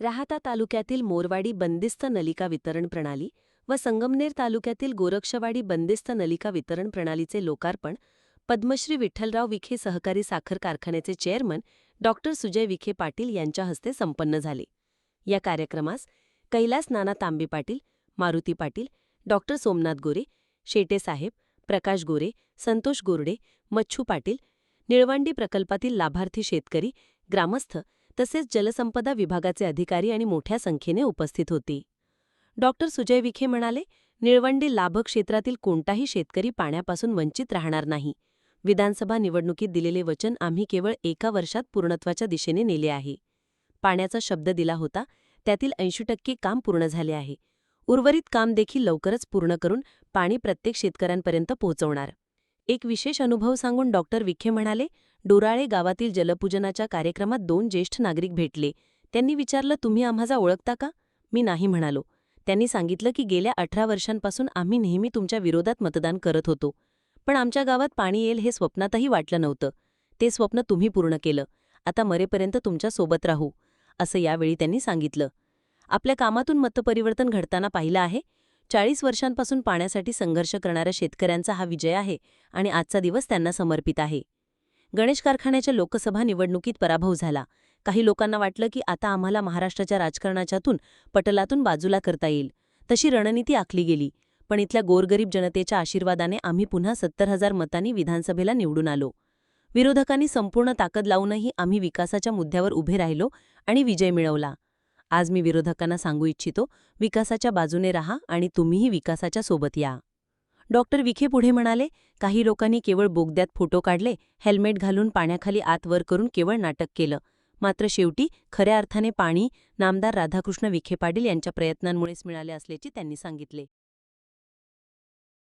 राहाता तालुक्यातील मोरवाडी बंदिस्त नलिका वितरण प्रणाली व संगमनेर तालुक्यातील गोरक्षवाडी बंदिस्त नलिका वितरण प्रणालीचे लोकार्पण पद्मश्री विठ्ठलराव विखे सहकारी साखर कारखान्याचे चेअरमन डॉक्टर सुजय विखे पाटील यांच्या हस्ते संपन्न झाले. या कार्यक्रमास कैलास नाना तांबे पाटील मारुती पाटील डॉक्टर सोमनाथ गोरे शेटे साहेब प्रकाश गोरे संतोष गोरडे मच्छू पाटील निळवंडी प्रकल्पातील लाभार्थी शेतकरी ग्रामस्थ तसेच जलसंपदा विभागाचे अधिकारी आणि मोठ्या संख्येने उपस्थित होती. डॉक्टर सुजय विखे म्हणाले निळवंडी लाभ क्षेत्रातील कोणताही शेतकरी पाण्यापासून वंचित राहणार नाही. विधानसभा निवडणुकीत दिलेले वचन आम्ही केवळ एका वर्षात पूर्णत्वाच्या दिशेने नेले आहे. पाण्याचा शब्द दिला होता त्यातील ऐंशी टक्के काम पूर्ण झाले आहे. उर्वरित काम देखील लवकरच पूर्ण करून पाणी प्रत्येक शेतकऱ्यांपर्यंत पोहोचवणार. एक विशेष अनुभव सांगून डॉक्टर विखे म्हणाले डोराळे गावातील जलपूजनाच्या कार्यक्रमात दोन ज्येष्ठ नागरिक भेटले. त्यांनी विचारलं तुम्ही आम्हाला ओळखता का? मी नाही म्हणालो. त्यांनी सांगितलं की गेल्या अठरा वर्षांपासून आम्ही नेहमी तुमच्या विरोधात मतदान करत होतो. पण आमच्या गावात पाणी येईल हे स्वप्नातही वाटलं नव्हतं. ते स्वप्न तुम्ही पूर्ण केलं. आता मरेपर्यंत तुमच्यासोबत राहू असं यावेळी त्यांनी सांगितलं. आपल्या कामातून मतपरिवर्तन घडताना पाहिलं आहे. चाळीस वर्षांपासून पाण्यासाठी संघर्ष करणाऱ्या शेतकऱ्यांचा हा विजय आहे आणि आजचा दिवस त्यांना समर्पित आहे. गणेश कारखान्याच्या लोकसभा निवडणुकीत पराभव झाला. काही लोकांना वाटलं की आता आम्हाला महाराष्ट्राच्या राजकारणाच्यातून पटलातून बाजूला करता येईल. तशी रणनीती आखली गेली. पण इथल्या गोरगरीब जनतेच्या आशीर्वादाने आम्ही पुन्हा सत्तर हजार मतांनी विधानसभेला निवडून आलो. विरोधकांनी संपूर्ण ताकद लावूनही आम्ही विकासाच्या मुद्द्यावर उभे राहिलो आणि विजय मिळवला. आज मी विरोधकांना सांगू इच्छितो विकासाच्या बाजूने राहा आणि तुम्हीही विकासाच्या सोबत या. डॉक्टर विखे पुढे म्हणाले काही लोकांनी केवळ बोगद्यात फोटो काढले हेल्मेट घालून पाण्याखाली आत वर करून केवळ नाटक केलं. मात्र शेवटी खऱ्या अर्थाने पाणी नामदार राधाकृष्ण विखे पाटील यांच्या प्रयत्नांमुळेच मिळाले असल्याचे त्यांनी सांगितले.